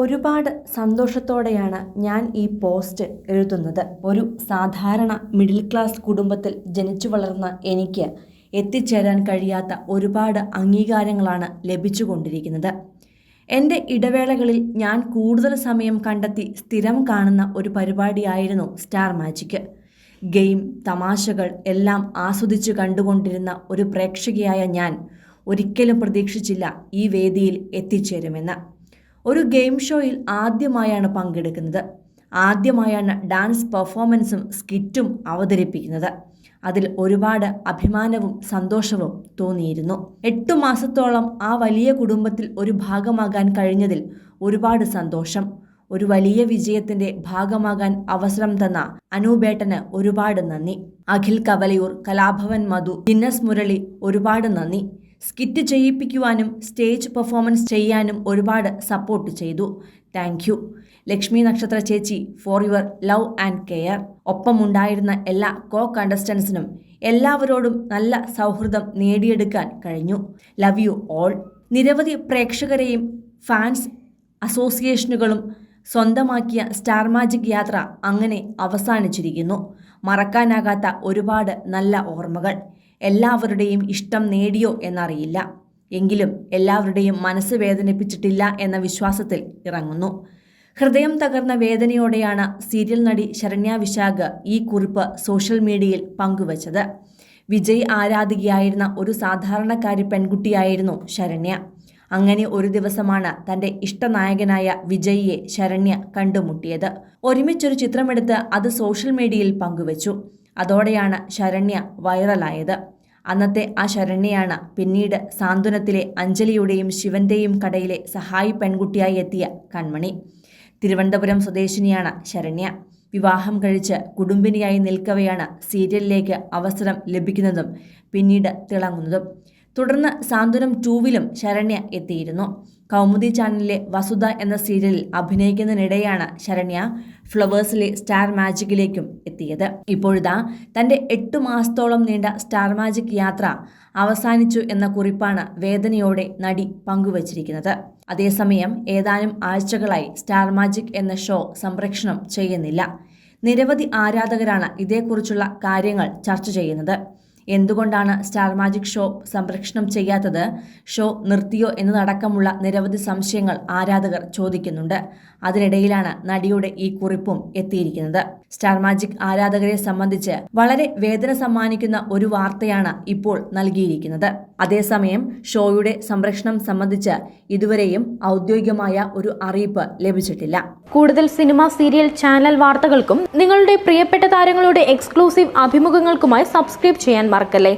ഒരുപാട് സന്തോഷത്തോടെയാണ് ഞാൻ ഈ പോസ്റ്റ് എഴുതുന്നത്. ഒരു സാധാരണ മിഡിൽ ക്ലാസ് കുടുംബത്തിൽ ജനിച്ചു വളർന്ന എനിക്ക് എത്തിച്ചേരാൻ കഴിയാത്ത ഒരുപാട് അംഗീകാരങ്ങളാണ് ലഭിച്ചുകൊണ്ടിരിക്കുന്നത്. എന്റെ ഇടവേളകളിൽ ഞാൻ കൂടുതൽ സമയം കണ്ടെത്തി സ്ഥിരം കാണുന്ന ഒരു പരിപാടിയായിരുന്നു സ്റ്റാർ മാജിക് ഗെയിം തമാശകൾ എല്ലാം ആസ്വദിച്ച് കണ്ടുകൊണ്ടിരുന്ന ഒരു പ്രേക്ഷകയായ ഞാൻ ഒരിക്കലും പ്രതീക്ഷിച്ചില്ല ഈ വേദിയിൽ എത്തിച്ചേരുമെന്ന്. ഒരു ഗെയിം ഷോയിൽ ആദ്യമായാണ് പങ്കെടുക്കുന്നത്. ആദ്യമായാണ് ഡാൻസ് പെർഫോമൻസും സ്കിറ്റും അവതരിപ്പിക്കുന്നത്. അതിൽ ഒരുപാട് അഭിമാനവും സന്തോഷവും തോന്നിയിരുന്നു. എട്ടു മാസത്തോളം ആ വലിയ കുടുംബത്തിൽ ഒരു ഭാഗമാകാൻ കഴിഞ്ഞതിൽ ഒരുപാട് സന്തോഷം. ഒരു വലിയ വിജയത്തിന്റെ ഭാഗമാകാൻ അവസരം തന്ന അനൂപേട്ടന് ഒരുപാട് നന്ദി. അഖിൽ കവലയൂർ കലാഭവൻ മധു ജിന്നസ് മുരളി ഒരുപാട് നന്ദി. സ്കിറ്റ് ചെയ്യിപ്പിക്കുവാനും സ്റ്റേജ് പെർഫോമൻസ് ചെയ്യാനും ഒരുപാട് സപ്പോർട്ട് ചെയ്തു. Thank you. ലക്ഷ്മി നക്ഷത്ര ചേച്ചി for your love and care. ഒപ്പമുണ്ടായിരുന്ന എല്ലാ കോ കണ്ടസ്റ്റൻസിനും എല്ലാവരോടും നല്ല സൗഹൃദം നേടിയെടുക്കാൻ കഴിഞ്ഞു. Love you all. നിരവധി പ്രേക്ഷകരെയും ഫാൻസ് അസോസിയേഷനുകളും സ്വന്തമാക്കിയ സ്റ്റാർ മാജിക് യാത്ര അങ്ങനെ അവസാനിച്ചിരിക്കുന്നു. മറക്കാനാകാത്ത ഒരുപാട് നല്ല ഓർമ്മകൾ. എല്ലാവരുടെയും ഇഷ്ടം നേടിയോ എന്നറിയില്ല. എങ്കിലും എല്ലാവരുടെയും മനസ്സ് വേദനിപ്പിച്ചിട്ടില്ല എന്ന വിശ്വാസത്തിൽ ഇറങ്ങുന്നു. ഹൃദയം തകർന്ന വേദനയോടെയാണ് സീരിയൽ നടി ശരണ്യ വിശാഖ് ഈ കുറിപ്പ് സോഷ്യൽ മീഡിയയിൽ പങ്കുവച്ചത്. വിജയ് ആരാധികയായിരുന്ന ഒരു സാധാരണക്കാരി പെൺകുട്ടിയായിരുന്നു ശരണ്യ. അങ്ങനെ ഒരു ദിവസമാണ് തന്റെ ഇഷ്ടനായകനായ വിജയിയെ ശരണ്യ കണ്ടുമുട്ടിയത്. ഒരുമിച്ചൊരു ചിത്രമെടുത്ത് അത് സോഷ്യൽ മീഡിയയിൽ പങ്കുവച്ചു. അതോടെയാണ് ശരണ്യ വൈറലായത്. അന്നത്തെ ആ ശരണ്യയാണ് പിന്നീട് സാന്ത്വനത്തിലെ അഞ്ജലിയുടെയും ശിവന്റെയും കടയിലെ സഹായി പെൺകുട്ടിയായി എത്തിയ കൺമണി. തിരുവനന്തപുരം സ്വദേശിനിയാണ് ശരണ്യ. വിവാഹം കഴിച്ച് കുടുംബിനിയായി നിൽക്കവെയാണ് സീരിയലിലേക്ക് അവസരം ലഭിക്കുന്നതും പിന്നീട് തിളങ്ങുന്നതും. തുടർന്ന് സാന്ത്വനം ടൂവിലും ശരണ്യ എത്തിയിരുന്നു. കൗമുദി ചാനലിലെ വസുധ എന്ന സീരിയലിൽ അഭിനയിക്കുന്നതിനിടെയാണ് ശരണ്യ ഫ്ലവേഴ്സിലെ സ്റ്റാർ മാജിക്കിലേക്കും എത്തിയത്. ഇപ്പോഴിതാ തന്റെ എട്ടു മാസത്തോളം നീണ്ട സ്റ്റാർ മാജിക് യാത്ര അവസാനിച്ചു എന്ന കുറിപ്പാണ് വേദനയോടെ നടി പങ്കുവച്ചിരിക്കുന്നത്. അതേസമയം ഏതാനും ആഴ്ചകളായി സ്റ്റാർ മാജിക് എന്ന ഷോ സംപ്രേക്ഷണം ചെയ്യുന്നില്ല. നിരവധി ആരാധകരാണ് ഇതേക്കുറിച്ചുള്ള കാര്യങ്ങൾ ചർച്ച ചെയ്യുന്നത്. എന്തുകൊണ്ടാണ് സ്റ്റാർ മാജിക് ഷോ സംപ്രേഷണം ചെയ്യാത്തത്? ഷോ നിർത്തിയോ എന്നതടക്കമുള്ള നിരവധി സംശയങ്ങൾ ആരാധകർ ചോദിക്കുന്നുണ്ട്. അതിനിടയിലാണ് നടിയുടെ ഈ കുറിപ്പും എത്തിയിരിക്കുന്നത്. സ്റ്റാർ മാജിക് ആരാധകരെ സംബന്ധിച്ച് വളരെ വേദന സമ്മാനിക്കുന്ന ഒരു വാർത്തയാണ് ഇപ്പോൾ നൽകിയിരിക്കുന്നത്. അതേസമയം ഷോയുടെ സംരക്ഷണം സംബന്ധിച്ച് ഇതുവരെയും ഔദ്യോഗികമായ ഒരു അറിയിപ്പ് ലഭിച്ചിട്ടില്ല. കൂടുതൽ സിനിമ സീരിയൽ ചാനൽ വാർത്തകൾക്കും നിങ്ങളുടെ പ്രിയപ്പെട്ട താരങ്ങളുടെ എക്സ്ക്ലൂസീവ് അഭിമുഖങ്ങൾക്കുമായി സബ്സ്ക്രൈബ് ചെയ്യാൻ മറക്കല്ലേ